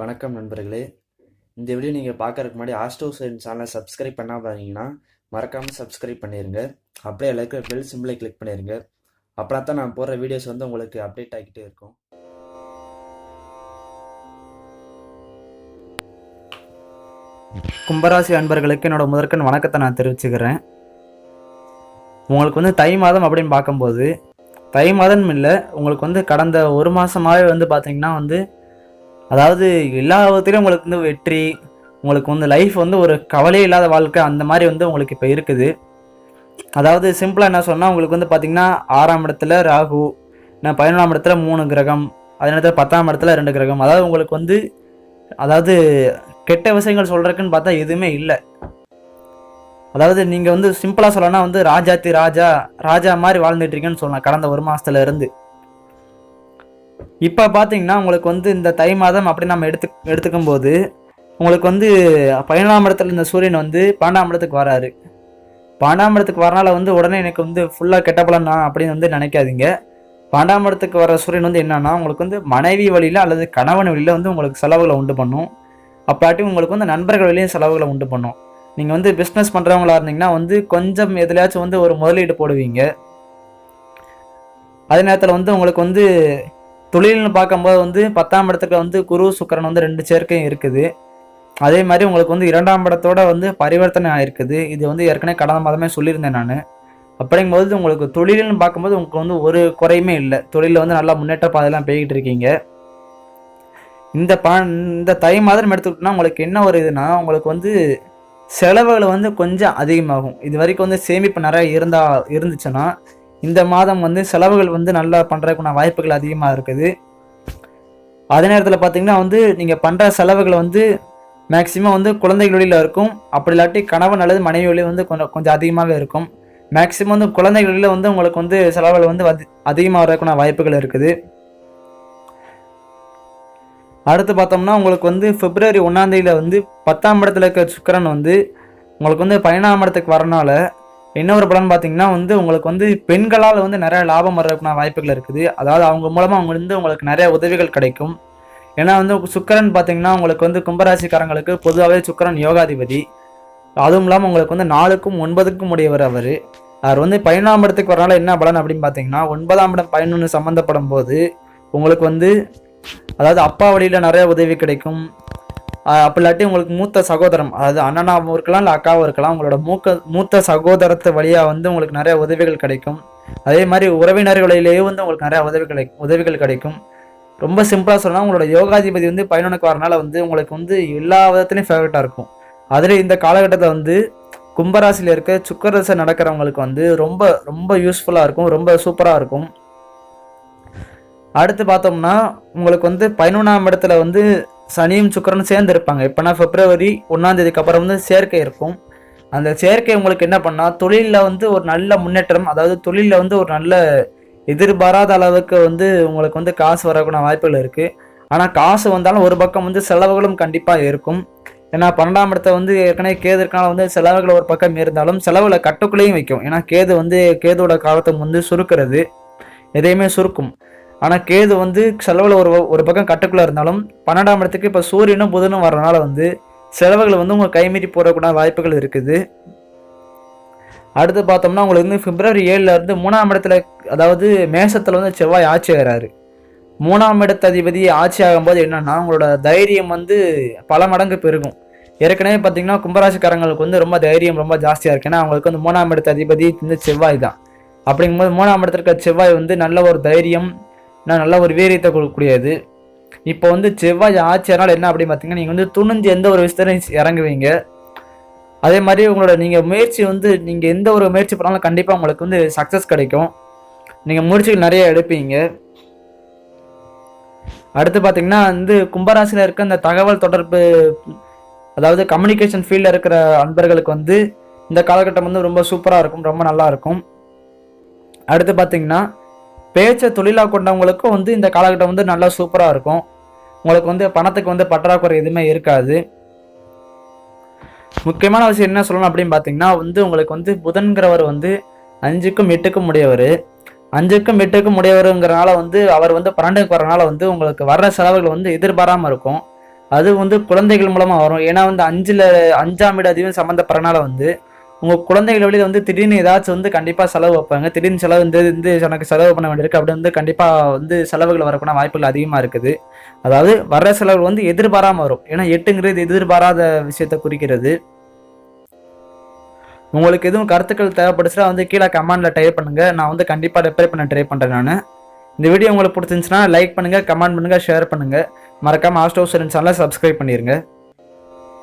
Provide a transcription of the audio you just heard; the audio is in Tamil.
வணக்கம் நண்பர்களே. இந்த வீடியோ நீங்கள் பார்க்கறதுக்கு முன்னாடி ஆஸ்ட்ரோ சைன் சேனலை சப்ஸ்கிரைப் பண்ணால் பாருங்கன்னா மறக்காமல் சப்ஸ்கிரைப் பண்ணிடுங்க அப்படியே இருக்கிற பெல் சிம்பிளை கிளிக் பண்ணிடுங்க அப்புறம் தான் நான் போடுற வீடியோஸ் வந்து உங்களுக்கு அப்டேட் ஆகிக்கிட்டே இருக்கும். கும்பராசி அன்பர்களுக்கு என்னோட முதற்கண் வணக்கத்தை நான் தெரிவிச்சுக்கிறேன். உங்களுக்கு வந்து தை மாதம் அப்படின்னு பார்க்கும்போது தை மாதம் இல்லை உங்களுக்கு வந்து கடந்த ஒரு மாதமாகவே வந்து பார்த்தீங்கன்னா வந்து அதாவது எல்லா விதத்துலையும் உங்களுக்கு வந்து வெற்றி உங்களுக்கு வந்து லைஃப் வந்து ஒரு கவலையே இல்லாத வாழ்க்கை அந்த மாதிரி வந்து உங்களுக்கு இப்போ இருக்குது. அதாவது சிம்பிளாக என்ன சொன்னால் உங்களுக்கு வந்து பார்த்தீங்கன்னா ஆறாம் இடத்துல ராகு நான் பதினொன்றாம் இடத்துல மூணு கிரகம் அதே நேரத்தில் பத்தாம் இடத்துல ரெண்டு கிரகம். அதாவது உங்களுக்கு வந்து அதாவது கெட்ட விஷயங்கள் சொல்கிறதுக்குன்னு பார்த்தா எதுவுமே இல்லை. அதாவது நீங்கள் வந்து சிம்பிளாக சொல்லணும்னா வந்து ராஜாத்தி ராஜா ராஜா மாதிரி வாழ்ந்துட்டு இருக்கீங்கன்னு சொல்லலாம். கடந்த ஒரு மாதத்துலேருந்து இருந்து. இப்போ பார்த்தீங்கன்னா உங்களுக்கு வந்து இந்த தை மாதம் அப்படி நம்ம எடுத்து எடுத்துக்கும் போது உங்களுக்கு வந்து பதினொன்றாம் இடத்துல இந்த சூரியன் வந்து பன்னெண்டாம் இடத்துக்கு வராரு. பன்னெண்டாம் இடத்துக்கு வரனால வந்து உடனே எனக்கு வந்து ஃபுல்லாக கெட்ட பலன் அப்படின்னு வந்து நினைக்காதீங்க. பன்னெண்டாம் இடத்துக்கு வர சூரியன் வந்து என்னன்னா உங்களுக்கு வந்து மனைவி வழியில் அல்லது கணவன் வழியில் வந்து உங்களுக்கு செலவுகளை உண்டு பண்ணும். அப்பாட்டி உங்களுக்கு வந்து நண்பர்கள் வழியும் செலவுகளை உண்டு பண்ணும். நீங்கள் வந்து பிஸ்னஸ் பண்ணுறவங்களா இருந்தீங்கன்னா வந்து கொஞ்சம் எதுலையாச்சும் வந்து ஒரு முதலீடு போடுவீங்க. அதே நேரத்தில் வந்து உங்களுக்கு வந்து தொழில்னு பார்க்கும்போது வந்து பத்தாம் இடத்துக்கு வந்து குரு சுக்கரன் வந்து ரெண்டு சேர்க்கையும் இருக்குது. அதே மாதிரி உங்களுக்கு வந்து இரண்டாம் இடத்தோட வந்து பரிவர்த்தனை ஆயிருக்குது. இது வந்து ஏற்கனவே கடந்த மாதமே சொல்லியிருந்தேன் நான். அப்படிங்கும்போது உங்களுக்கு தொழில்னு பார்க்கும்போது உங்களுக்கு வந்து ஒரு குறையுமே இல்லை. தொழிலில் வந்து நல்லா முன்னேற்ற பாதையெல்லாம் போய்கிட்டு இருக்கீங்க. இந்த ப இந்த தை மாதம் எடுத்துக்கிட்டோம்னா உங்களுக்கு என்ன ஒரு இதுனா உங்களுக்கு வந்து செலவுகள் வந்து கொஞ்சம் அதிகமாகும். இது வரைக்கும் வந்து சேமிப்பு நிறையா இருந்தா இருந்துச்சுன்னா இந்த மாதம் வந்து செலவுகள் வந்து நல்லா பண்ணுறதுக்குன வாய்ப்புகள் அதிகமாக இருக்குது. அதே நேரத்தில் பார்த்தீங்கன்னா வந்து நீங்கள் பண்ணுற செலவுகள் வந்து மேக்சிமம் வந்து குழந்தைகளில் இருக்கும். அப்படி இல்லாட்டி கணவன் அல்லது மனைவி வழியில் வந்து கொஞ்சம் கொஞ்சம் அதிகமாகவே இருக்கும். மேக்சிமம் வந்து குழந்தைகளில் வந்து உங்களுக்கு வந்து செலவுகள் வந்து அதி- அதிகமாக வரதுக்குள்ள வாய்ப்புகள் இருக்குது. அடுத்து பார்த்தோம்னா உங்களுக்கு வந்து பிப்ரவரி ஒன்றாந்தேதியில் வந்து பத்தாம் இடத்துல இருக்க சுக்கிரன் வந்து உங்களுக்கு வந்து பதினாம் இடத்துக்கு வரனால இன்னொரு பலன் பார்த்தீங்கன்னா வந்து உங்களுக்கு வந்து பெண்களால் வந்து நிறைய லாபம் வர்றதுக்கான வாய்ப்புகள் இருக்குது. அதாவது அவங்க மூலமாக அவங்க வந்து உங்களுக்கு நிறைய உதவிகள் கிடைக்கும். ஏன்னா வந்து சுக்கரன் பார்த்தீங்கன்னா உங்களுக்கு வந்து கும்பராசிக்காரங்களுக்கு பொதுவாகவே சுக்கரன் யோகாதிபதி. அதுவும் இல்லாமல் உங்களுக்கு வந்து நாலுக்கும் ஒன்பதுக்கும் உடையவர் அவர். அவர் வந்து பதினொன்றாம் இடத்துக்கு வரனால என்ன பலன் அப்படின்னு பார்த்தீங்கன்னா ஒன்பதாம் இடம் பதினொன்று சம்மந்தப்படும் போது உங்களுக்கு வந்து அதாவது அப்பா வழியில் நிறைய உதவி கிடைக்கும். அப்படி இல்லாட்டி உங்களுக்கு மூத்த சகோதரம் அதாவது அண்ணனாவும் இருக்கலாம் இல்லை அக்காவும் இருக்கலாம் உங்களோட மூக்க மூத்த சகோதரத்து வழியாக வந்து உங்களுக்கு நிறைய உதவிகள் கிடைக்கும். அதே மாதிரி உறவினர்களிலேயே வந்து உங்களுக்கு நிறைய உதவி கிடை உதவிகள் கிடைக்கும். ரொம்ப சிம்பிளாக சொன்னால் உங்களோட யோகாதிபதி வந்து பதினொன்றுக்கு வரனால வந்து உங்களுக்கு வந்து எல்லா விதத்துலையும் ஃபேவரட்டாக இருக்கும். அதில் இந்த காலகட்டத்தில் வந்து கும்பராசியில் இருக்க சுக்கரசை நடக்கிறவங்களுக்கு வந்து ரொம்ப ரொம்ப யூஸ்ஃபுல்லாக இருக்கும் ரொம்ப சூப்பராக இருக்கும். அடுத்து பார்த்தோம்னா உங்களுக்கு வந்து பதினொன்றாம் இடத்துல வந்து சனியும் சுக்கரனும் சேர்ந்து இருப்பாங்க இப்போனா பிப்ரவரி ஒன்றாம் தேதிக்கு அப்புறம் வந்து சேர்க்கை இருக்கும். அந்த சேர்க்கை உங்களுக்கு என்ன பண்ணால் தொழிலில் வந்து ஒரு நல்ல முன்னேற்றம் அதாவது தொழிலில் வந்து ஒரு நல்ல எதிர்பாராத அளவுக்கு வந்து உங்களுக்கு வந்து காசு வரக்கூடிய வாய்ப்புகள் இருக்குது ஆனால் காசு வந்தாலும் ஒரு பக்கம் வந்து செலவுகளும் கண்டிப்பாக இருக்கும். ஏன்னா பன்னெண்டாம் இடத்த வந்து ஏற்கனவே கேது இருக்கனால வந்து செலவுகள் ஒரு பக்கம் இருந்தாலும் செலவில் கட்டுக்குள்ளேயும் வைக்கும். ஏன்னா கேது வந்து கேதோட காலத்தை வந்து சுருக்கிறது எதையுமே சுருக்கும். ஆனால் கேது வந்து செலவில் ஒரு ஒரு பக்கம் கட்டுக்குள்ளே இருந்தாலும் பன்னெண்டாம் இடத்துக்கு இப்போ சூரியனும் புதனும் வரனால வந்து செலவுகள் வந்து உங்கள் கைமீறி போடக்கூடிய வாய்ப்புகள் இருக்குது. அடுத்து பார்த்தோம்னா உங்களுக்கு வந்து பிப்ரவரி ஏழுலேருந்து மூணாம் இடத்துல அதாவது மேசத்தில் வந்து செவ்வாய் ஆட்சி ஆகிறாரு. மூணாம் இடத்து அதிபதி ஆட்சி ஆகும்போது என்னென்னா உங்களோட தைரியம் வந்து பல மடங்கு பெருகும். ஏற்கனவே பார்த்தீங்கன்னா கும்பராசிக்காரங்களுக்கு வந்து ரொம்ப தைரியம் ரொம்ப ஜாஸ்தியாக இருக்கு. ஏன்னா அவங்களுக்கு வந்து மூணாம் இடத்து அதிபதி வந்து செவ்வாய் தான். அப்படிங்கும்போது மூணாம் இடத்துல இருக்க செவ்வாய் வந்து நல்ல ஒரு தைரியம் நான் நல்ல ஒரு வீரியத்தை கொடுக்கக்கூடியது இப்போ வந்து செவ்வாய் ஆட்சியானால் என்ன அப்படின்னு பார்த்தீங்கன்னா நீங்கள் வந்து துணிஞ்சு எந்த ஒரு விஷயத்தையும் இறங்குவீங்க. அதே மாதிரி உங்களோட நீங்கள் முயற்சி வந்து நீங்கள் எந்த ஒரு முயற்சி பண்ணாலும் கண்டிப்பாக உங்களுக்கு வந்து சக்ஸஸ் கிடைக்கும். நீங்கள் முயற்சிகள் நிறைய எடுப்பீங்க. அடுத்து பார்த்தீங்கன்னா வந்து கும்பராசியில் இருக்க இந்த தகவல் தொடர்பு அதாவது கம்யூனிகேஷன் ஃபீல்டில் இருக்கிற அன்பர்களுக்கு வந்து இந்த காலகட்டம் வந்து ரொம்ப சூப்பராக இருக்கும் ரொம்ப நல்லா இருக்கும். அடுத்து பார்த்தீங்கன்னா பேச்சை தொழிலாக கொண்டவங்களுக்கும் வந்து இந்த காலகட்டம் வந்து நல்லா சூப்பராக இருக்கும். உங்களுக்கு வந்து பணத்துக்கு வந்து பற்றாக்குறை எதுவுமே இருக்காது. முக்கியமான விஷயம் என்ன சொல்லணும் அப்படின்னு பார்த்தீங்கன்னா வந்து உங்களுக்கு வந்து புதன்கிறவர் வந்து அஞ்சுக்கும் எட்டுக்கும் உடையவர். அஞ்சுக்கும் எட்டுக்கும் உடையவருங்கிறனால வந்து அவர் வந்து பன்னெண்டுக்கு வரனால வந்து உங்களுக்கு வர்ற செலவுகள் வந்து எதிர்பாராமல் இருக்கும். அது வந்து குழந்தைகள் மூலமாக வரும். ஏன்னா வந்து அஞ்சில் அஞ்சாம் வீடு அதிகம் சம்மந்தப்படுறனால வந்து உங்கள் குழந்தைகள் வழியில் வந்து திடீர்னு ஏதாச்சும் வந்து கண்டிப்பாக செலவு வைப்பாங்க. திடீர்னு செலவு வந்து வந்து எனக்கு செலவு பண்ண வேண்டியிருக்கு அப்படி வந்து கண்டிப்பாக வந்து செலவுகள் வரக்கூடிய வாய்ப்புகள் அதிகமாக இருக்குது. அதாவது வர்ற செலவுகள் வந்து எதிர்பாராமல் வரும். ஏன்னா எட்டுங்கிறது எதிர்பாராத விஷயத்தை குறிக்கிறது. உங்களுக்கு எதுவும் கருத்துக்கள் தேவைப்படுச்சுன்னா வந்து கீழே கமெண்டில் டைப் பண்ணுங்கள் நான் வந்து கண்டிப்பாக ரிப்ளை பண்ண ட்ரை பண்ணுறேன் நான். இந்த வீடியோ உங்களுக்கு பிடிச்சிருந்துச்சுன்னா லைக் பண்ணுங்கள் கமெண்ட் பண்ணுங்கள் ஷேர் பண்ணுங்கள் மறக்காமல் ஹாஸ்ட் ஹவுஸ் சேனலை சப்ஸ்கிரைப் பண்ணிடுங்க